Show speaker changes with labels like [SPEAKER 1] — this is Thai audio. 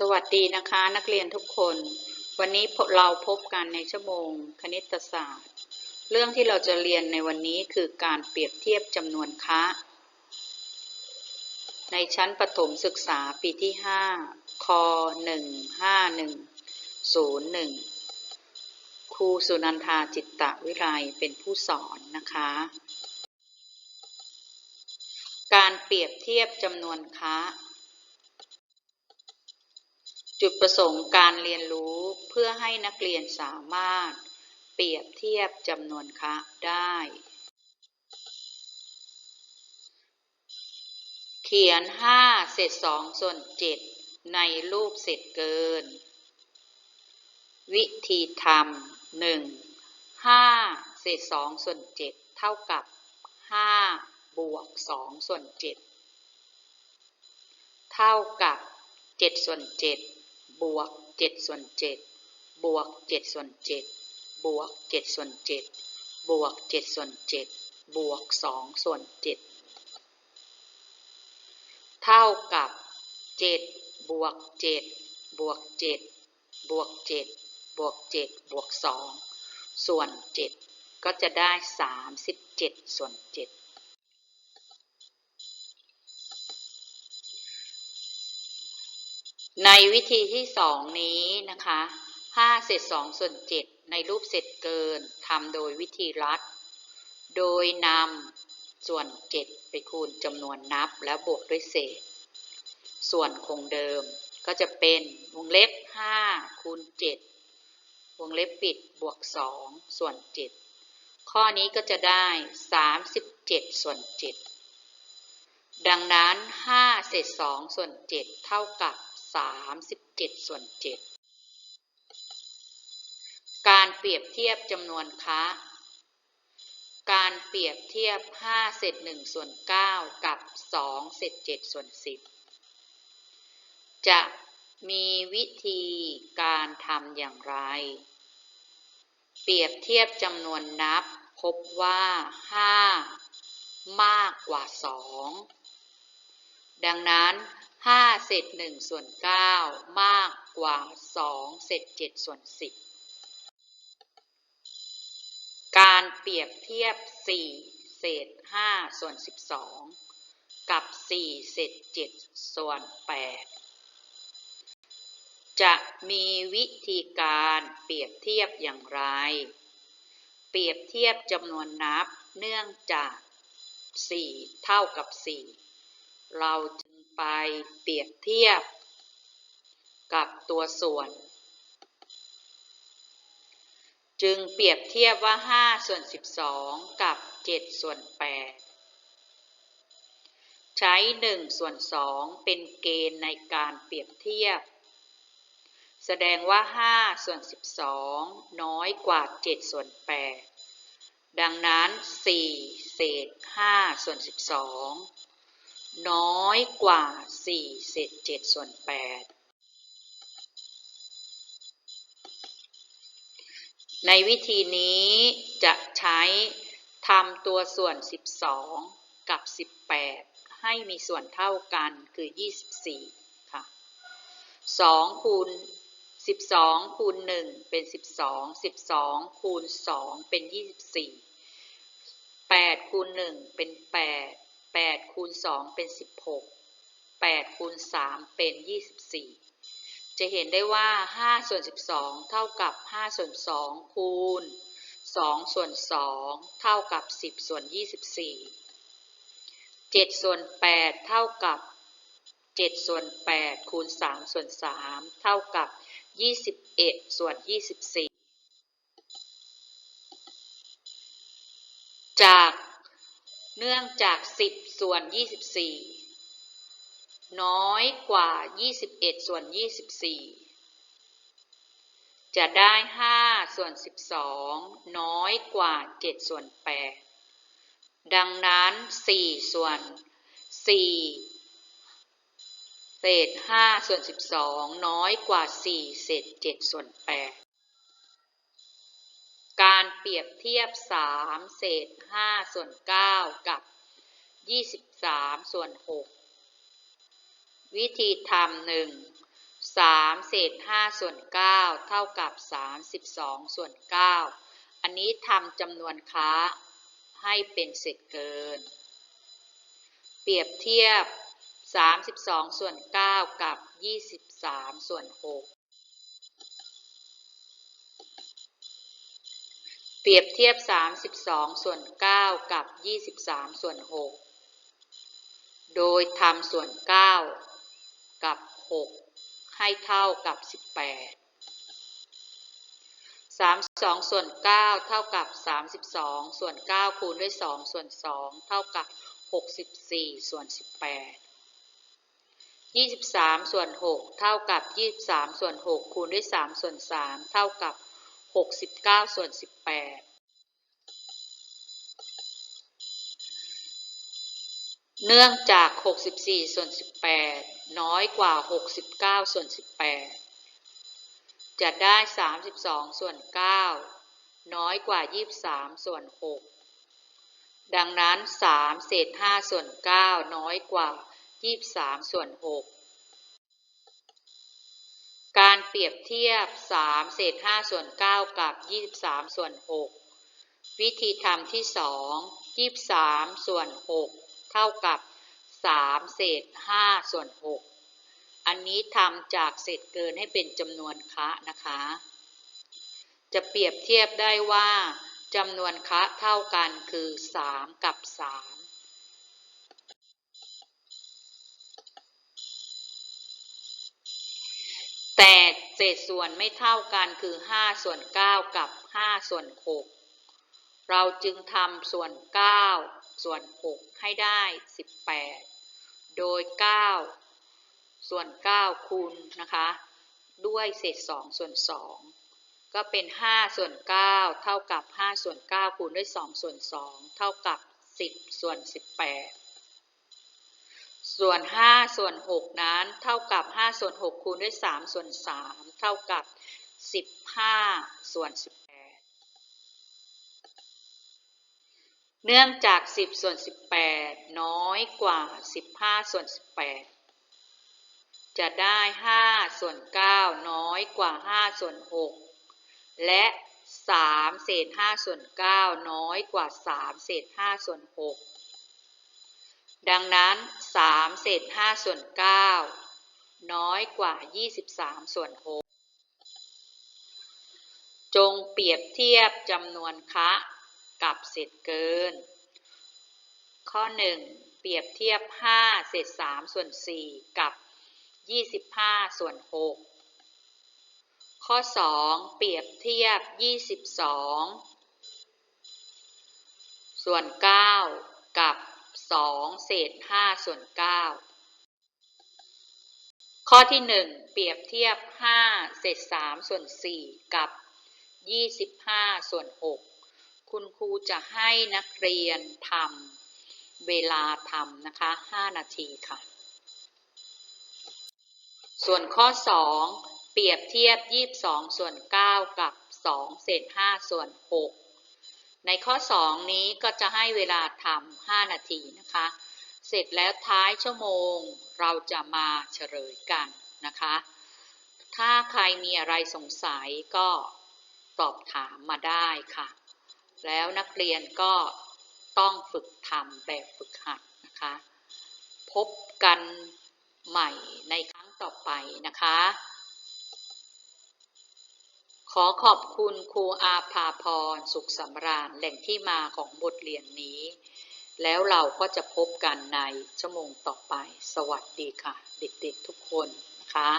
[SPEAKER 1] สวัสดีนะคะนักเรียนทุกคน วันนี้เราพบกันในชั่วโมงคณิตศาสตร์ เรื่องที่เราจะเรียนในวันนี้คือการเปรียบเทียบจำนวนค้าในชั้นประถมศึกษาปีที่ 5ค15101 ครูสุนันทาจิตตะวิไลเป็นผู้สอนนะคะ การเปรียบเทียบจำนวนค้า จุดประสงค์การเรียนรู้เพื่อให้นักเรียนสามารถ เปรียบเทียบจำนวนคะได้ เขียน 5 เศษ 2 ส่วน 7 ในรูปเศษเกิน วิธีทำ 1. 5 เศษ 2 ส่วน 7 เท่ากับ 5 บวก 2 ส่วน 7 เท่ากับ 7 ส่วน 7 บวก7ส่วน7บวก7ส่วน7บวก7ส่วน7บวก7ส่วน7บวก2ส่วน7เท่ากับ7บวก7บวก7บวก7บวก7บวก2ส่วน7ก็จะได้37ส่วน7 ในวิธีที่สองนี้นะคะ5เศษ2ส่วน7ในรูปเศษเกินทำโดยวิธีรัด โดยนำส่วน7ไปคูณจำนวนนับแล้วบวกด้วยเศษ ส่วนคงเดิมก็จะเป็นวงเล็บ5คูณ7วงเล็บปิดบวก2ส่วน7ข้อนี้ก็จะได้37ส่วน7ดังนั้น5เศษ2ส่วน7เท่ากับ 37 ส่วน 7 การเปรียบเทียบจำนวนคะการเปรียบเทียบ 5 เศษ1ส่วน 9 กับ 2 เศษ7ส่วน 10 จะมีวิธีการทำอย่างไร เปรียบเทียบจำนวนนับพบว่า 5 มากกว่า 2 ดังนั้น 5เศษ1ส่วน9มากกว่า2เศษ7ส่วน10การเปรียบเทียบ4เศษ5ส่วน12กับ4เศษ7ส่วน8จะมีวิธีการเปรียบเทียบอย่างไร เปรียบเทียบจำนวนนับเนื่องจาก 4 เท่ากับ 4 เราจึง ไปเปรียบเทียบ กับตัวส่วน จึงเปรียบเทียบว่า 5 ส่วน 12 กับ 7 ส่วน 8 ใช้ 1 ส่วน 2 เป็นเกณฑ์ในการเปรียบเทียบ แสดงว่า 5 ส่วน 12 น้อยกว่า 7 ส่วน 8 ดังนั้น 4 เศษ 5 ส่วน 12 น้อยกว่า4เศษ7ส่วน8ในวิธีนี้จะใช้ทำตัวส่วน 12 กับ 18 ให้มีส่วนเท่ากันคือ 24 ค่ะ 2 คูณ 12 คูณ 1 เป็น 12 12 คูณ 2 เป็น 24 8 คูณ 1 เป็น 8 8คูณ2เป็น 16 8คูณ3เป็น 24 จะเห็นได้ว่า5ส่วน12 เท่ากับ5ส่วน2คูณ2ส่วน2เท่ากับ 10 ส่วน 24 7ส่วน8เท่ากับ7ส่วน8คูณ3ส่วน3เท่ากับ 21 ส่วน 24 จาก เนื่องจาก 10 ส่วน 24 น้อยกว่า 21 ส่วน 24 จะได้ 5 ส่วน 12 น้อยกว่า 7 ส่วน 8 ดังนั้น 4 ส่วน 4 เศษ 5 ส่วน 12 น้อยกว่า 4 เศษ 7 ส่วน 8 การเปรียบเทียบ 3 เศษ 5 ส่วน 9 กับ 23 ส่วน 6 วิธีทำหนึ่ง3เศษ 5 ส่วน 9 เท่ากับ 32 ส่วน 9 อันนี้ทำจำนวนค้าให้เป็นเศษเกิน เปรียบเทียบ 32 ส่วน 9 กับ 23 ส่วน 6 เปรียบเทียบ 32 ส่วน 9 กับ 23 ส่วน 6 โดยทำส่วน 9 กับ 6 ให้เท่ากับ 18 32 ส่วน 9 เท่ากับ 32 ส่วน 9 คูณด้วย 2 ส่วน 2 เท่ากับ 64 ส่วน 18 23 ส่วน 6 เท่ากับ 23 ส่วน 6 คูณด้วย 3 ส่วน 3 เท่ากับ 69ส่วน18เนื่องจาก 64 ส่วน 18 น้อยกว่า 69 ส่วน 18 จะได้ 32 ส่วน 9 น้อยกว่า 23 ส่วน 6 ดังนั้น 3 เศษ 5 ส่วน 9 น้อยกว่า 23 ส่วน 6 การเปรียบเทียบ 3 เศษ 5 ส่วน 9 กับ 23 ส่วน 6 วิธีทำที่ 2 23 ส่วน 6 เท่ากับ 3 เศษ 5 ส่วน 6 อันนี้ทำจากเศษเกินให้เป็นจำนวนคะนะคะ จะเปรียบเทียบได้ว่าจำนวนคะเท่ากันคือ 3 กับ 3 แต่เศษส่วนไม่เท่ากันคือ 5 ส่วน 9 กับ 5 ส่วน 6 เราจึงทำส่วน 9 ส่วน 6 ให้ได้ 18 โดย 9 ส่วน 9 คูณนะคะ ด้วยเศษ 2 ส่วน 2 ก็เป็น 5 ส่วน 9 เท่ากับ 5 ส่วน 9 คูณด้วย 2 ส่วน 2 เท่ากับ 10 ส่วน 18 ส่วน 5 ส่วน 6 นั้นเท่ากับ 5 ส่วน 6 คูณด้วย 3 ส่วน 3 เท่ากับ 15 ส่วน 18 เนื่องจาก 10 ส่วน 18 น้อยกว่า 15 ส่วน 18 จะได้ 5 ส่วน 9 น้อยกว่า 5 ส่วน 6 และ 3 เศษ 5 ส่วน 9 น้อยกว่า 3 เศษ 5 ส่วน 6 ดังนั้น 3 เศษ 5 ส่วน 9 น้อยกว่า 23 ส่วน 6 จงเปรียบเทียบจำนวนคะกับเศษเกิน ข้อ 1 เปรียบเทียบ 5 เศษ 3 ส่วน 4 กับ 25 ส่วน 6 ข้อ 2 เปรียบเทียบ 22 ส่วน 9 กับ2เศษ5ส่วน9ข้อที่1เปรียบเทียบ5เศษ3ส่วน4กับ25ส่วน6คุณครูจะให้นักเรียนทำเวลาทำนะคะ5นาทีค่ะ ส่วนข้อ2เปรียบเทียบ22ส่วน9กับ2เศษ5ส่วน6 ในข้อ 2 นี้ก็จะให้เวลาทำ5นาทีนะคะ เสร็จแล้วท้ายชั่วโมงเราจะมาเฉลยกันนะคะ ถ้าใครมีอะไรสงสัยก็ตอบถามมาได้ค่ะ แล้วนักเรียนก็ต้องฝึกทำแบบฝึกหัดนะคะ พบกันใหม่ในครั้งต่อไปนะคะ ขอขอบคุณครูอาภาพรสุขสำราญแหล่งที่มาของบทเรียนนี้ แล้วเราก็จะพบกันในชั่วโมงต่อไป สวัสดีค่ะ เด็กๆทุกคนนะคะ